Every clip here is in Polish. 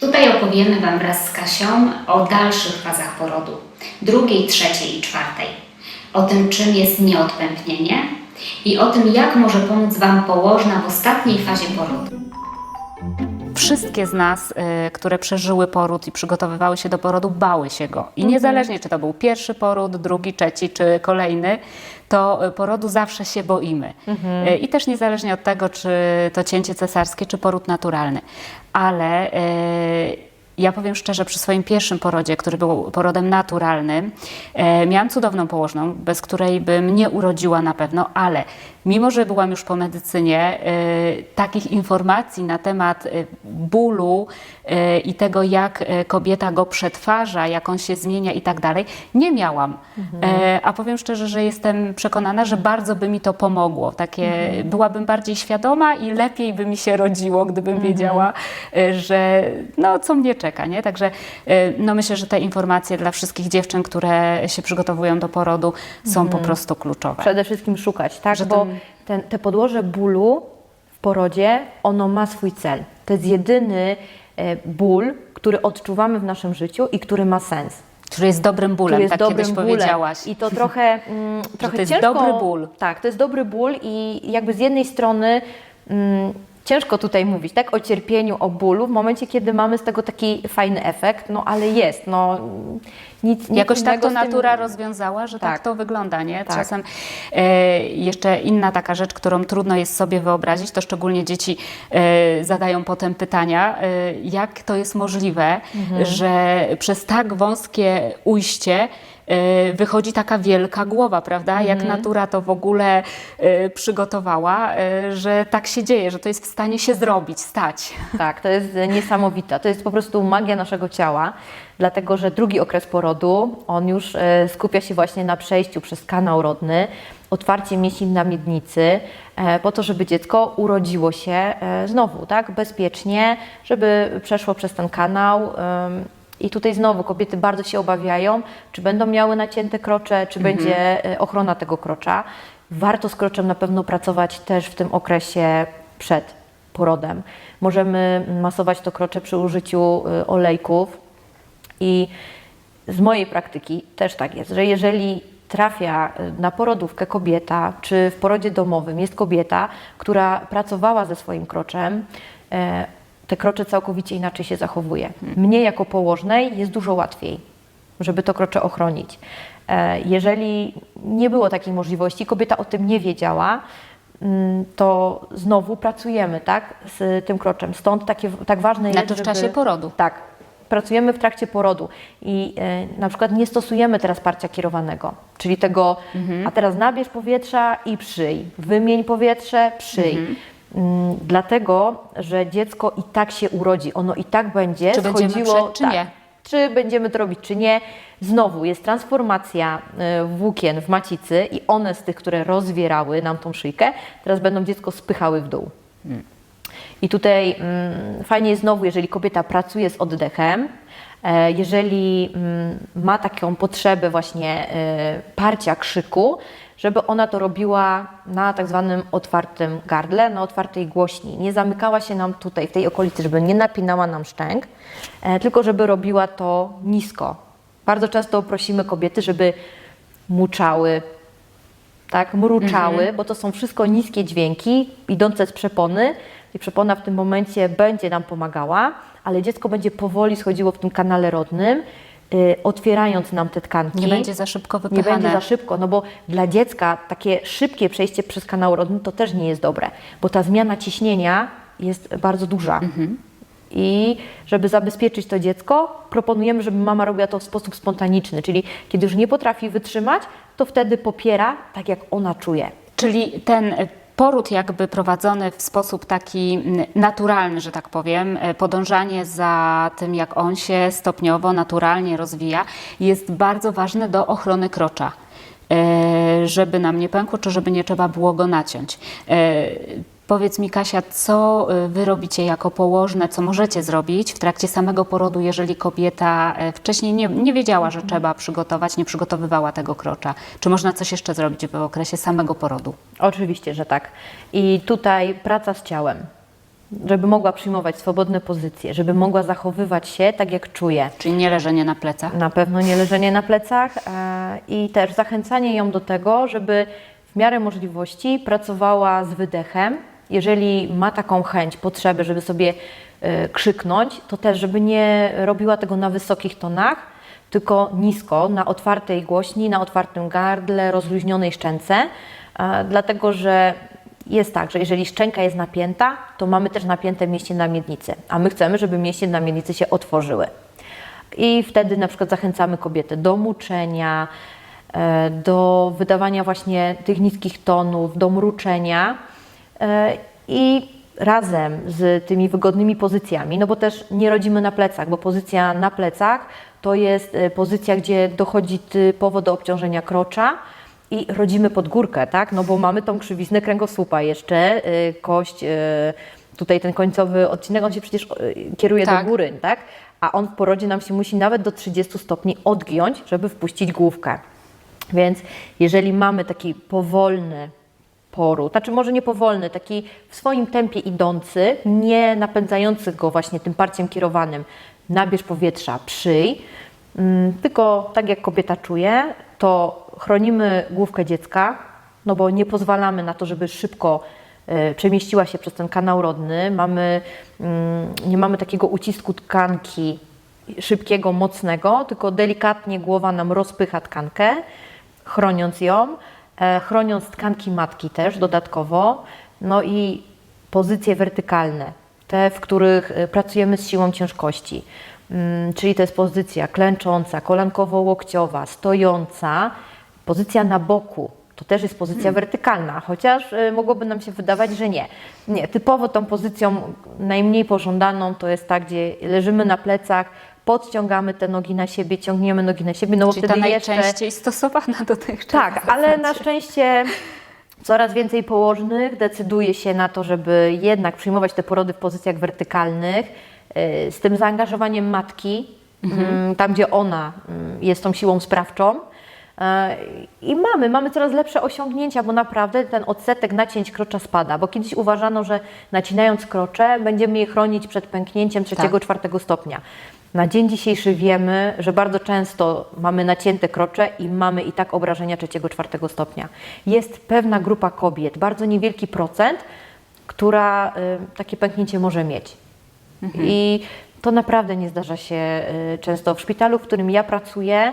Tutaj opowiemy Wam wraz z Kasią o dalszych fazach porodu, drugiej, trzeciej i czwartej, o tym, czym jest nieodpępnienie i o tym, jak może pomóc Wam położna w ostatniej fazie porodu. Wszystkie z nas, y, które przeżyły poród i przygotowywały się do porodu, bały się go. I niezależnie, czy to był pierwszy poród, drugi, trzeci czy kolejny, to y, porodu zawsze się boimy. Y, I też niezależnie od tego, czy to cięcie cesarskie, czy poród naturalny. Ale y, ja powiem szczerze, przy swoim pierwszym porodzie, który był porodem naturalnym, e, miałam cudowną położną, bez której bym nie urodziła na pewno, ale mimo, że byłam już po medycynie, e, takich informacji na temat e, bólu e, i tego, jak kobieta go przetwarza, jak on się zmienia i tak dalej, nie miałam. E, a powiem szczerze, że jestem przekonana, że bardzo by mi to pomogło. Takie, Byłabym bardziej świadoma i lepiej by mi się rodziło, gdybym wiedziała, e, że no, co mnie czeka. Nie? Także no, myślę, że te informacje dla wszystkich dziewczyn, które się przygotowują do porodu, są po prostu kluczowe. Przede wszystkim szukać, tak? Że Bo ten- te podłoże bólu w porodzie, ono ma swój cel. To jest jedyny e, ból, który odczuwamy w naszym życiu i który ma sens. Który jest dobrym bólem, jest tak dobrym kiedyś bólem. powiedziałaś. I to trochę, mm, trochę to jest ciężko. dobry ból. Tak, to jest dobry ból i jakby z jednej strony mm, ciężko tutaj mówić, tak, o cierpieniu, o bólu w momencie, kiedy mamy z tego taki fajny efekt, no ale jest, no nic, nic Jakoś tak to z tym- natura rozwiązała, że tak, Tak. to wygląda, nie? Tak. Czasem e, jeszcze inna taka rzecz, którą trudno jest sobie wyobrazić, to szczególnie dzieci e, zadają potem pytania, e, jak to jest możliwe, Mhm. że przez tak wąskie ujście wychodzi taka wielka głowa, prawda? Jak Mhm. natura to w ogóle e, przygotowała, e, że tak się dzieje, że to jest w stanie się zrobić, stać. Tak, to jest niesamowite. To jest po prostu magia naszego ciała, dlatego że drugi okres porodu, on już e, skupia się właśnie na przejściu przez kanał rodny, otwarcie mięśni na miednicy, e, po to, żeby dziecko urodziło się e, znowu, tak, bezpiecznie, żeby przeszło przez ten kanał. I tutaj znowu kobiety bardzo się obawiają, czy będą miały nacięte krocze, czy będzie e, ochrona tego krocza. Warto z kroczem na pewno pracować też w tym okresie przed porodem. Możemy masować to krocze przy użyciu y, olejków i z mojej praktyki też tak jest, że jeżeli trafia y, na porodówkę kobieta, czy w porodzie domowym jest kobieta, która pracowała ze swoim kroczem, e, te krocze całkowicie inaczej się zachowuje. Mnie jako położnej jest dużo łatwiej, żeby to krocze ochronić. E, Jeżeli nie było takiej możliwości, kobieta o tym nie wiedziała, mm, to znowu pracujemy tak, z tym kroczem. Stąd takie, tak ważne jest, Znaczy w żeby... czasie porodu. Tak. Pracujemy w trakcie porodu i e, na przykład nie stosujemy teraz parcia kierowanego, czyli tego, Mhm. a teraz nabierz powietrza i przyj, wymień powietrze, przyj. Mhm. Mm, dlatego, że dziecko i tak się urodzi, ono i tak będzie Czy będziemy schodziło, przed, czy tak, nie? czy będziemy to robić, czy nie. Znowu jest transformacja e, włókien w macicy i one z tych, które rozwierały nam tą szyjkę, teraz będą dziecko spychały w dół. I tutaj mm, fajnie jest znowu, jeżeli kobieta pracuje z oddechem, e, jeżeli mm, ma taką potrzebę właśnie e, parcia krzyku, żeby ona to robiła na tak zwanym otwartym gardle, na otwartej głośni. Nie zamykała się nam tutaj, w tej okolicy, żeby nie napinała nam szczęk, e, tylko żeby robiła to nisko. Bardzo często prosimy kobiety, żeby muczały, tak, mruczały, bo to są wszystko niskie dźwięki idące z przepony i przepona w tym momencie będzie nam pomagała, ale dziecko będzie powoli schodziło w tym kanale rodnym, y, otwierając nam te tkanki. Nie będzie za szybko Nie wypychane. będzie za szybko, no bo dla dziecka takie szybkie przejście przez kanał rodny to też nie jest dobre, bo ta zmiana ciśnienia jest bardzo duża. I żeby zabezpieczyć to dziecko, proponujemy, żeby mama robiła to w sposób spontaniczny, czyli kiedy już nie potrafi wytrzymać, to wtedy popiera tak, jak ona czuje. Czyli ten poród jakby prowadzony w sposób taki naturalny, że tak powiem, e, podążanie za tym, jak on się stopniowo, naturalnie rozwija, jest bardzo ważne do ochrony krocza. e, Żeby nam nie pękło, czy żeby nie trzeba było go naciąć. Powiedz mi, Kasia, co e, wy robicie jako położne, co możecie zrobić w trakcie samego porodu, jeżeli kobieta e, wcześniej nie, nie wiedziała, że trzeba przygotować, nie przygotowywała tego krocza? Czy można coś jeszcze zrobić w okresie samego porodu? Oczywiście, że tak. I tutaj praca z ciałem. żeby mogła przyjmować swobodne pozycje, żeby mogła zachowywać się tak, jak czuje. Czyli nie leżenie na plecach. Na pewno nie leżenie na plecach e, i też zachęcanie ją do tego, żeby w miarę możliwości pracowała z wydechem. Jeżeli ma taką chęć, potrzebę, żeby sobie e, krzyknąć, to też, żeby nie robiła tego na wysokich tonach, tylko nisko, na otwartej głośni, na otwartym gardle, rozluźnionej szczęce, dlatego że jest tak, że jeżeli szczęka jest napięta, to mamy też napięte mięśnie na miednicy, a my chcemy, żeby mięśnie na miednicy się otworzyły. I wtedy na przykład zachęcamy kobietę do muczenia, e, do wydawania właśnie tych niskich tonów, do mruczenia i razem z tymi wygodnymi pozycjami, no bo też nie rodzimy na plecach, bo pozycja na plecach to jest e, pozycja, gdzie dochodzi typowo do obciążenia krocza i rodzimy pod górkę, tak? No bo mamy tą krzywiznę kręgosłupa jeszcze, e, kość, e, tutaj ten końcowy odcinek, on się przecież e, kieruje Tak. do góry, tak? A on w porodzie nam się musi nawet do 30 stopni odgiąć, żeby wpuścić główkę. Więc jeżeli mamy taki powolny poród, znaczy może nie powolny, taki w swoim tempie idący, nie napędzający go właśnie tym parciem kierowanym, nabierz powietrza, przyj, mm, tylko tak jak kobieta czuje, to chronimy główkę dziecka, no bo nie pozwalamy na to, żeby szybko e, przemieściła się przez ten kanał rodny. Mamy, mm, nie mamy takiego ucisku tkanki szybkiego, mocnego, tylko delikatnie głowa nam rozpycha tkankę, chroniąc ją, chroniąc tkanki matki też dodatkowo, no i pozycje wertykalne, te, w których e, pracujemy z siłą ciężkości. Mm, Czyli to jest pozycja klęcząca, kolankowo-łokciowa, stojąca, pozycja na boku. To też jest pozycja wertykalna, chociaż y, mogłoby nam się wydawać, że nie. Nie, typowo tą pozycją najmniej pożądaną to jest ta, gdzie leżymy na plecach, podciągamy te nogi na siebie, ciągniemy nogi na siebie, no bo Czyli ta wtedy jeszcze... najczęściej stosowana dotychczas. Tak, ale na szczęście coraz więcej położnych decyduje się na to, żeby jednak przyjmować te porody w pozycjach wertykalnych, y, z tym zaangażowaniem matki, mm, tam gdzie ona mm, jest tą siłą sprawczą. E, I mamy, mamy coraz lepsze osiągnięcia, bo naprawdę ten odsetek nacięć krocza spada, bo kiedyś uważano, że nacinając krocze będziemy je chronić przed pęknięciem trzeciego, czwartego stopnia. Na dzień dzisiejszy wiemy, że bardzo często mamy nacięte krocze i mamy i tak obrażenia trzeciego, czwartego stopnia. Jest pewna grupa kobiet, bardzo niewielki procent, która y, takie pęknięcie może mieć. I to naprawdę nie zdarza się y, często. W szpitalu, w którym ja pracuję,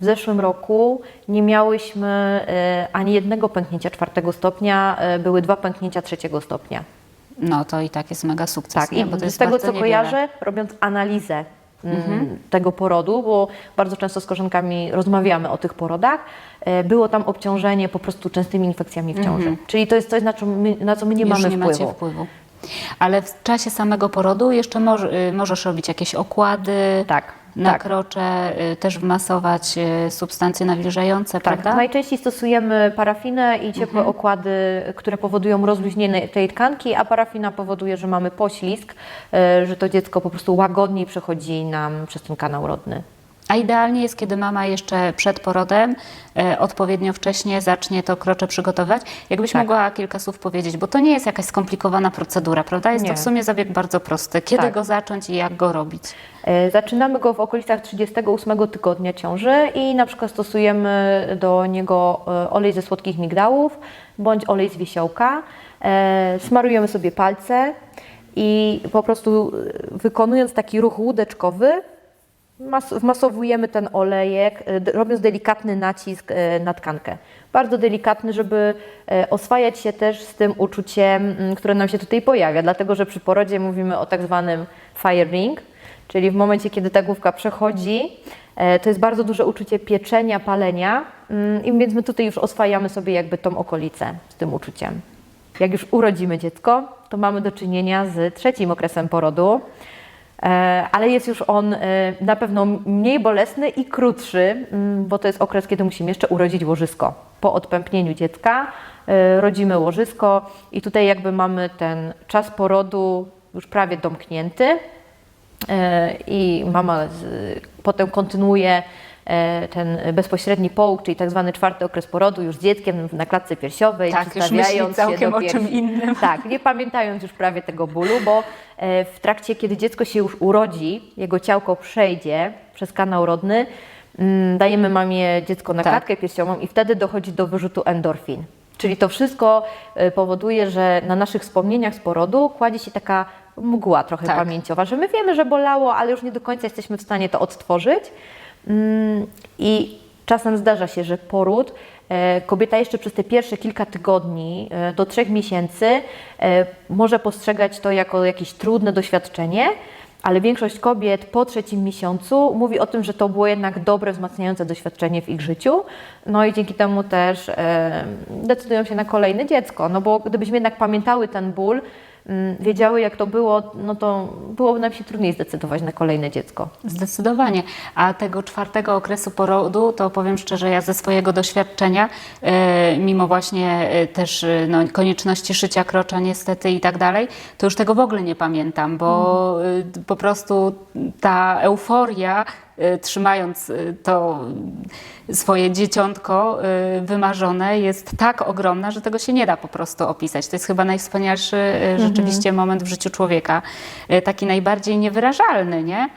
w zeszłym roku nie miałyśmy y, ani jednego pęknięcia czwartego stopnia, były dwa pęknięcia trzeciego stopnia. No to i tak jest mega sukces, Tak, nie? i bo to z tego co niewiele. Mhm. kojarzę, robiąc analizę mm, tego porodu, bo bardzo często z koleżankami rozmawiamy o tych porodach, e, było tam obciążenie po prostu częstymi infekcjami w ciąży. Czyli to jest coś, na co my, na co my nie Mhm. Już mamy nie wpływu. wpływu. Ale w czasie samego porodu jeszcze y, możesz robić jakieś okłady Tak, na tak. krocze, y, też wmasować y, substancje nawilżające, Tak, prawda? najczęściej stosujemy parafinę i ciepłe Mhm. okłady, które powodują rozluźnienie tej tkanki, a parafina powoduje, że mamy poślizg, e, że to dziecko po prostu łagodniej przechodzi nam przez ten kanał rodny. A idealnie jest, kiedy mama jeszcze przed porodem e, odpowiednio wcześnie zacznie to krocze przygotować. Jakbyś Tak. mogła kilka słów powiedzieć, bo to nie jest jakaś skomplikowana procedura, prawda? Jest Nie. to w sumie zabieg bardzo prosty. Kiedy Tak. go zacząć i jak go robić? E, Zaczynamy go w okolicach 38 tygodnia ciąży i na przykład stosujemy do niego e, olej ze słodkich migdałów bądź olej z wiesiołka. E, Smarujemy sobie palce i po prostu e, wykonując taki ruch łódeczkowy, mas- wmasowujemy ten olejek, d- robiąc delikatny nacisk e, na tkankę. Bardzo delikatny, żeby e, oswajać się też z tym uczuciem, mm, które nam się tutaj pojawia, dlatego że przy porodzie mówimy o tak zwanym fire ring, czyli w momencie, kiedy ta główka przechodzi, to jest bardzo duże uczucie pieczenia, palenia mm, i więc my tutaj już oswajamy sobie jakby tą okolicę z tym uczuciem. Jak już urodzimy dziecko, to mamy do czynienia z trzecim okresem porodu, ale jest już on e, na pewno mniej bolesny i krótszy, mm, bo to jest okres, kiedy musimy jeszcze urodzić łożysko. Po odpępnieniu dziecka e, rodzimy łożysko i tutaj jakby mamy ten czas porodu już prawie domknięty e, i mama potem kontynuuje e, ten bezpośredni połóg, czyli tak zwany czwarty okres porodu już z dzieckiem na klatce piersiowej, Tak, już przystawiając całkiem się do o piersi. czym innym. Tak, nie pamiętając już prawie tego bólu, bo e, w trakcie, kiedy dziecko się już urodzi, jego ciałko przejdzie przez kanał rodny, mm, dajemy mamie dziecko na Tak. klatkę piersiową i wtedy dochodzi do wyrzutu endorfin. Czyli to wszystko e, powoduje, że na naszych wspomnieniach z porodu kładzie się taka mgła trochę Tak. pamięciowa, że my wiemy, że bolało, ale już nie do końca jesteśmy w stanie to odtworzyć. Mm, I czasem zdarza się, że poród e, kobieta jeszcze przez te pierwsze kilka tygodni e, do trzech miesięcy e, może postrzegać to jako jakieś trudne doświadczenie, ale większość kobiet po trzecim miesiącu mówi o tym, że to było jednak dobre, wzmacniające doświadczenie w ich życiu. No i dzięki temu też decydują się na kolejne dziecko. No bo gdybyśmy jednak pamiętały ten ból, wiedziały jak to było, no to byłoby nam się trudniej zdecydować na kolejne dziecko. Zdecydowanie. A tego czwartego okresu porodu, to powiem szczerze, ja ze swojego doświadczenia, e, mimo właśnie e, też e, no, konieczności szycia krocza niestety i tak dalej, to już tego w ogóle nie pamiętam, bo e, po prostu ta euforia, trzymając e, to swoje dzieciątko e, wymarzone, jest tak ogromna, że tego się nie da po prostu opisać. To jest chyba najwspanialszy e, rzeczywiście moment w życiu człowieka. Taki najbardziej niewyrażalny, nie?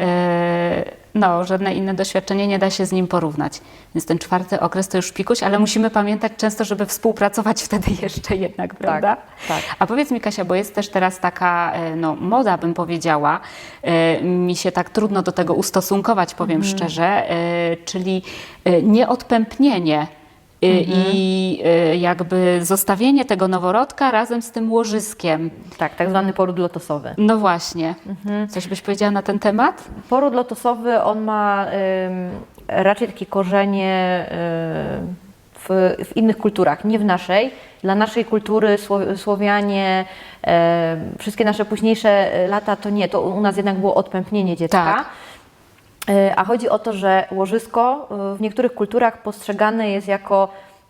E, No, żadne inne doświadczenie nie da się z nim porównać. Więc ten czwarty okres to już pikuś, ale musimy pamiętać często, żeby współpracować wtedy jeszcze jednak, prawda? tak. A powiedz mi Kasia, bo jest też teraz taka e, no, moda, bym powiedziała, e, mi się tak trudno do tego ustosunkować, powiem Mhm. szczerze, e, czyli nieodpępnienie e, i e, jakby zostawienie tego noworodka razem z tym łożyskiem. Tak, tak zwany poród lotosowy. No właśnie. Mhm. Coś byś powiedziała na ten temat? Poród lotosowy, on ma raczej takie korzenie ym, w, w innych kulturach, nie w naszej. Dla naszej kultury Sło- Słowianie, ym, wszystkie nasze późniejsze y, lata to nie, to u nas jednak było odpępnienie dziecka. Tak. Y, A chodzi o to, że łożysko y, w niektórych kulturach postrzegane jest jako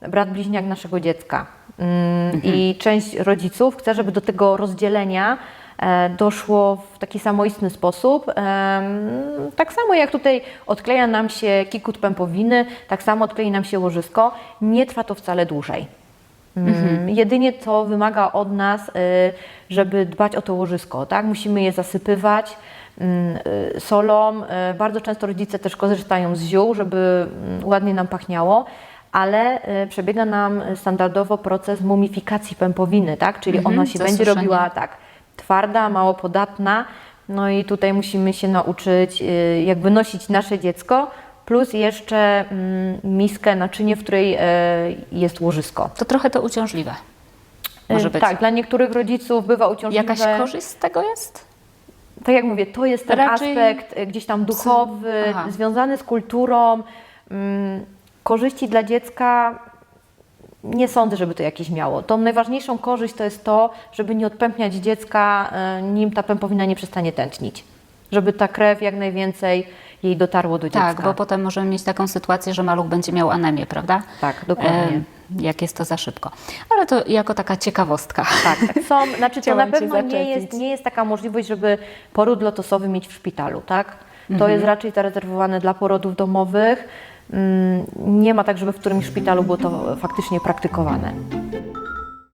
brat bliźniak naszego dziecka. Ym, I część rodziców chce, żeby do tego rozdzielenia e, doszło w taki samoistny sposób. Em, Tak samo jak tutaj odkleja nam się kikut pępowiny, tak samo odklei nam się łożysko. Nie trwa to wcale dłużej. Mm, Jedynie to wymaga od nas, żeby dbać o to łożysko, tak? Musimy je zasypywać mm, solą. Y, Bardzo często rodzice też korzystają z ziół, żeby mm, ładnie nam pachniało, ale y, przebiega nam standardowo proces mumifikacji pępowiny, tak? Czyli Mhm, ona się będzie robiła tak twarda, mało podatna. No i tutaj musimy się nauczyć, y, jak wynosić nasze dziecko, plus jeszcze mm, miskę, naczynie, w której jest łożysko. To trochę to uciążliwe. Może Y, być. Tak, dla niektórych rodziców bywa uciążliwe. Jakaś korzyść z tego jest? Tak jak mówię, to jest ten Raczej aspekt y, gdzieś tam duchowy, Aha. związany z kulturą. Mm, korzyści dla dziecka nie sądzę, żeby to jakieś miało. Tą najważniejszą korzyść to jest to, żeby nie odpępniać dziecka, y, nim ta pępowina nie przestanie tętnić. Żeby ta krew jak najwięcej jej dotarło do dziecka. Tak, bo potem możemy mieć taką sytuację, że maluch będzie miał anemię, prawda? Tak, dokładnie. Em, jak jest to za szybko. Ale to jako taka ciekawostka. Tak, tak. Są, znaczy to na pewno nie jest, nie jest taka możliwość, żeby poród lotosowy mieć w szpitalu, tak? To Mhm. jest raczej zarezerwowane dla porodów domowych. Mm, Nie ma tak, żeby w którymś szpitalu było to faktycznie praktykowane.